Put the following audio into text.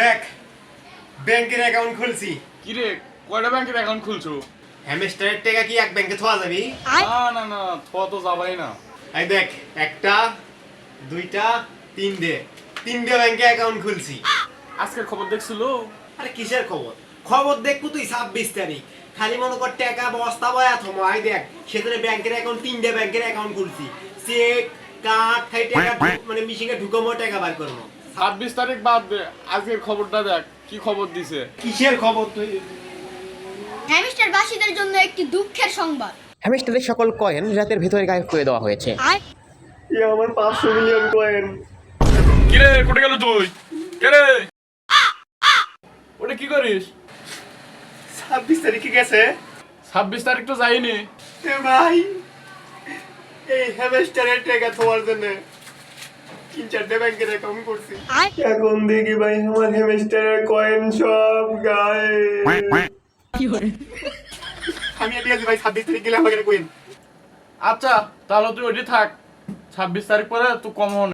দেখ ব্যাংকের অ্যাকাউন্ট খুলছি। কিরে কয়টা ব্যাংকের অ্যাকাউন্ট খুলছো? হ্যামস্টারের টাকা কি এক ব্যাংকে থোয়া যাবি? না না না থোয়া তো যাবাই না। এই দেখ একটা দুইটা তিন দে তিনটে ব্যাংকে অ্যাকাউন্ট খুলছি। আজকের খবর দেখছিল? আরে কিসের খবর? খবর দেখব তুই ছাব্বিশ তারিখ। খালি মনে কর টাকা বস্তা বয়া থমো। আই দেখ সেখানে ব্যাংকের অ্যাকাউন্ট তিনটে ব্যাংকের অ্যাকাউন্ট খুলছি। চেক কার্ড খাই টাকা মানে মিশিংয়ে ঢুকমো টাকা বার করব। ছাব্বিশ তারিখ বাদ দে আজকের খবরটা দেখ কি খবর দিছে? কিসের খবর তুই? হ্যামস্টার বাসীদের জন্য একটি দুঃখের সংবাদ। হ্যামস্টারের সকল কয়েন রাতের ভেতরে গায়েব করে দেওয়া হয়েছে। এ আমার পাঁচশো মিলিয়ন কয়েন। কিরে কোটে গেল তুই? কেরে? ওটা কি করিস? ছাব্বিশ তারিখে গেছে। ছাব্বিশ তারিখ তো যাইনি এ ভাই এই হ্যামস্টারের টাকা থোয়ার জন্য। তিন চারটে ব্যাংকের অ্যাকাউন্ট করছি। এখন দেখি ভাই আমার হ্যামস্টারের কয়েন সব গায়ে। আমি আছি ভাই ছাব্বিশ তারিখ গেলে আমাকে কইন আচ্ছা তাহলে তুই ওইটি থাক। ছাব্বিশ তারিখ পরে তুই কম হন